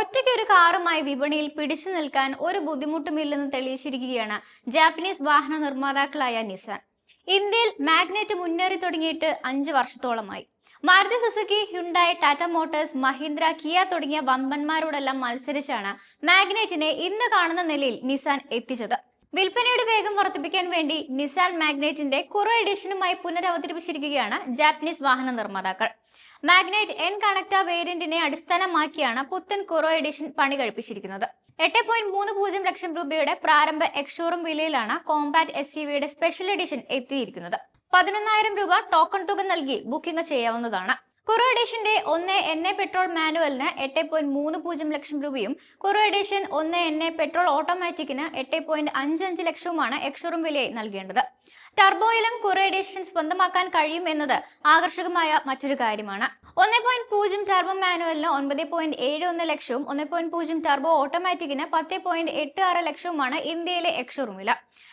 ഒറ്റയ്ക്ക് ഒരു കാറുമായി വിപണിയിൽ പിടിച്ചു നിൽക്കാൻ ഒരു ബുദ്ധിമുട്ടുമില്ലെന്ന് തെളിയിച്ചിരിക്കുകയാണ് ജാപ്പനീസ് വാഹന നിർമ്മാതാക്കളായ നിസാൻ. ഇന്ത്യയിൽ മാഗ്നറ്റ് മുന്നേറി തുടങ്ങിയിട്ട് അഞ്ച് വർഷത്തോളമായി. Maruti Suzuki Hyundai Tata Motors Mahindra Kia തുടങ്ങിയ വമ്പന്മാരോടെല്ലാം മത്സരിച്ചാണ് മാഗ്നറ്റിനെ ഇന്ന് കാണുന്ന നിലയിൽ നിസാൻ എത്തിച്ചത്. വിൽപ്പനയുടെ വേഗം വർദ്ധിപ്പിക്കാൻ വേണ്ടി നിസാൻ മാഗ്നറ്റിന്റെ കുറോ എഡിഷനുമായി പുനരവതരിപ്പിച്ചിരിക്കുകയാണ് ജാപ്പനീസ് വാഹന നിർമ്മാതാക്കൾ. മാഗ്നൈറ്റ് എൻ കണക്ട വേരിയന്റിനെ അടിസ്ഥാനമാക്കിയാണ് പുത്തൻ കുറോ എഡിഷൻ പണി കഴിപ്പിച്ചിരിക്കുന്നത്. എട്ട് പോയിന്റ് മൂന്ന് പൂജ്യം ലക്ഷം രൂപയുടെ പ്രാരംഭ എക്സ്ഷോറും വിലയിലാണ് കോമ്പാക്ട് എസ് സി വിയുടെ സ്പെഷ്യൽ എഡിഷൻ എത്തിയിരിക്കുന്നത്. പതിനൊന്നായിരം രൂപ ടോക്കൺ തുക നൽകി ബുക്കിംഗ് ചെയ്യാവുന്നതാണ്. കുറോ എഡിഷന്റെ ഒന്ന് എൻ എ പെട്രോൾ മാനുവലിന് എട്ട് പോയിന്റ് മൂന്ന് പൂജ്യം ലക്ഷം രൂപയും കുറോ എഡിഷൻ ഒന്ന് എൻ എ പെട്രോൾ ഓട്ടോമാറ്റിക്കിന് എട്ട് പോയിന്റ് അഞ്ച് അഞ്ച് ലക്ഷവുമാണ് എക്സ്ഷോറും വിലയായി നൽകേണ്ടത്. ടർബോയിലും കുറു എഡിഷൻ സ്വന്തമാക്കാൻ കഴിയും എന്നത് ആകർഷകമായ മറ്റൊരു കാര്യമാണ്. ഒന്ന് പോയിന്റ് പൂജ്യം ടർബോ മാനുവലിന് ഒൻപത് പോയിന്റ് ഏഴ് ഒന്ന് ലക്ഷവും ഒന്ന് പോയിന്റ് പൂജ്യം ടർബോ ഓട്ടോമാറ്റിക്കിന് പത്ത് പോയിന്റ് എട്ട് ആറ് ലക്ഷവുമാണ് ഇന്ത്യയിലെ എക്സ്ഷോറും വില.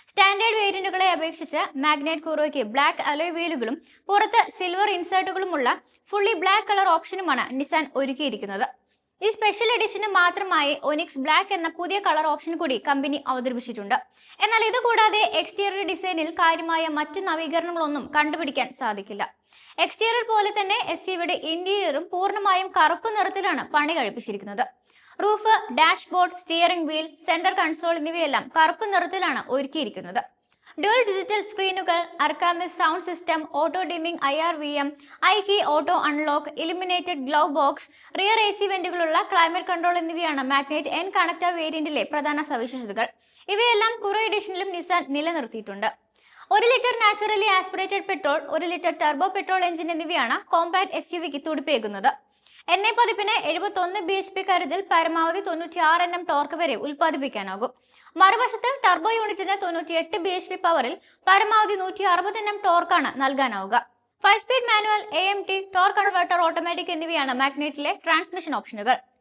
സ്റ്റാൻഡേർഡ് വേരിയന്റുകളെ അപേക്ഷിച്ച് മാഗ്നൈറ്റ് കുറോയ്ക്ക് ബ്ലാക്ക് അലോയ് വീലുകളും പുറത്ത് സിൽവർ ഇൻസേർട്ടുകളുമുള്ള ഫുള്ളി ബ്ലാക്ക് കളർ ഓപ്ഷനുമാണ് നിസാൻ ഒരുക്കിയിരിക്കുന്നത്. ഈ സ്പെഷ്യൽ എഡിഷന് മാത്രമായി ഒനിക്സ് ബ്ലാക്ക് എന്ന പുതിയ കളർ ഓപ്ഷൻ കൂടി കമ്പനി അവതരിപ്പിച്ചിട്ടുണ്ട്. എന്നാൽ ഇത് കൂടാതെ എക്സ്റ്റീരിയർ ഡിസൈനിൽ കാര്യമായ മറ്റു നവീകരണങ്ങളൊന്നും കണ്ടുപിടിക്കാൻ സാധിക്കില്ല. എക്സ്റ്റീരിയർ പോലെ തന്നെ എസ് സിയുടെ ഇന്റീരിയറും പൂർണമായും കറുപ്പ് നിറത്തിലാണ് പണി കഴിപ്പിച്ചിരിക്കുന്നത്. Roof dashboard steering wheel centre console എന്നിവയെല്ലാം കറുപ്പ് നിറത്തിലാണ് ഒരുക്കിയിരിക്കുന്നത്. Dual digital സ്ക്രീനുകൾ Arkamys sound system auto dimming I R V M I key auto unlock illuminated glove box rear A C വെന്റുകളുള്ള climate control എന്നിവയാണ് മാഗ്നറ്റ് എൻ കണക്ട വേരിയന്റിലെ പ്രധാന സവിശേഷതകൾ. ഇവയെല്ലാം കുറേ എഡിഷനിലും നിസാൻ നിലനിർത്തിയിട്ടുണ്ട്. ഒരു ലിറ്റർ നാച്ചുറലി ആസ്പിറേറ്റഡ് പെട്രോൾ ഒരു ലിറ്റർ ടർബോ പെട്രോൾ എഞ്ചിൻ എന്നിവയാണ് കോമ്പാക്ട് എസ് യു വിക്ക് തുടിപ്പേകുന്നത്. എൻ എ പതിപ്പിന് എഴുപത്തൊന്ന് ബി എച്ച് പി കരുതിൽ പരമാവധി തൊണ്ണൂറ്റി ആറ് എണ്ണം ടോർക്ക് വരെ ഉൽപ്പാദിപ്പിക്കാനാകും. മറുവശത്ത് ടർബോ യൂണിറ്റിന് തൊണ്ണൂറ്റി എട്ട് ബി എച്ച് പി പവറിൽ പരമാവധി നൂറ്റി അറുപത് എണ്ണം ടോർക്കാണ് നൽകാനാവുക. Five speed manual A M T torque converter automatic എന്നിവയാണ് മാഗ്നറ്റിലെ ട്രാൻസ്മിഷൻ ഓപ്ഷനുകൾ